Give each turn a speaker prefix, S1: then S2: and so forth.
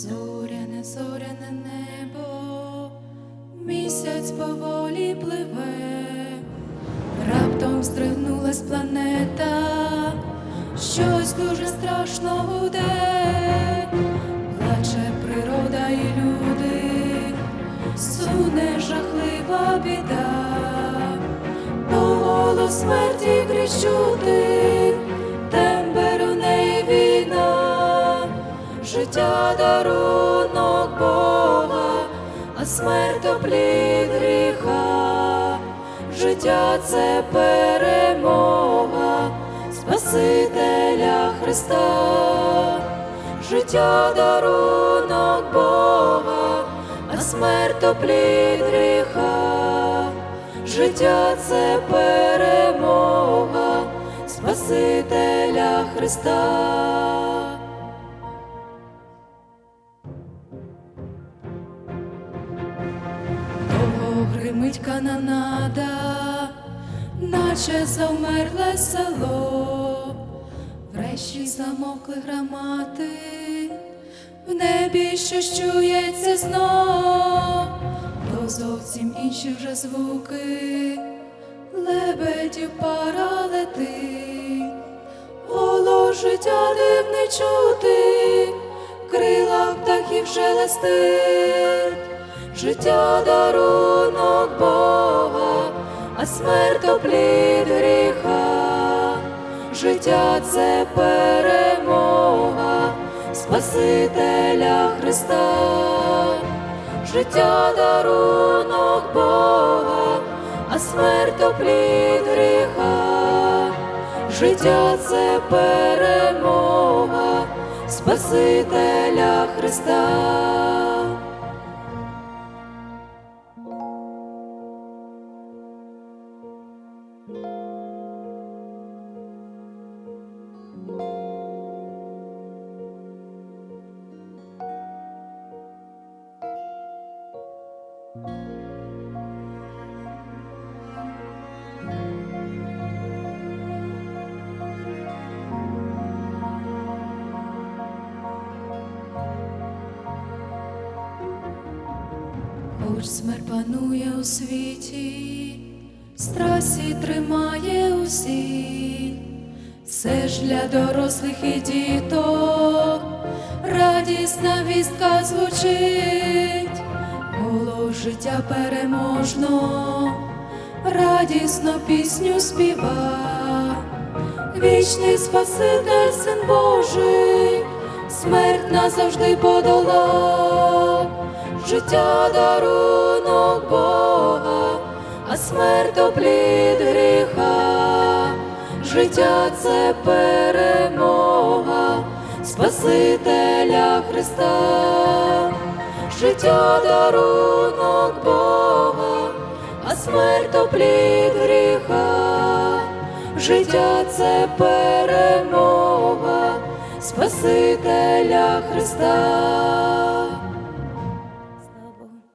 S1: зоряне зоряне небо, місяць поволі пливе, раптом здригнулась планета, щось дуже страшно гуде, плаче природа і люди, суне жахлива біда, то голос смерті життя дарунок Бога, а смерть оплід гріха, життя це перемога Спасителя Христа, життя дарунок Бога, а смерть оплід гріха, життя це перемога Спасителя Христа. Гримить канонада, наче завмерле село, врешті замовкли громади, в небі щось чується знов, то зовсім інші вже звуки, лебедів пара летить, голос життя дивний чути, в крилах птахів шелестить. Життя дарунок Бога, а смерть оплід гріха, життя це перемога Спасителя Христа, життя дарунок Бога, а смерть оплід гріха, життя це перемога Спасителя Христа. Хоч смерть панує у світі, страсі тримає усі, все ж для дорослих і діток, радісна вістка звучить, життя переможно, радісно пісню співа, вічний Спаситель, Син Божий, смерть назавжди подолав життя дарунок Бога, а смерть оплід гріха, життя це перемога Спасителя Христа, життя дарунок Бога, а смерть плід гріха, життя це перемога Спасителя Христа.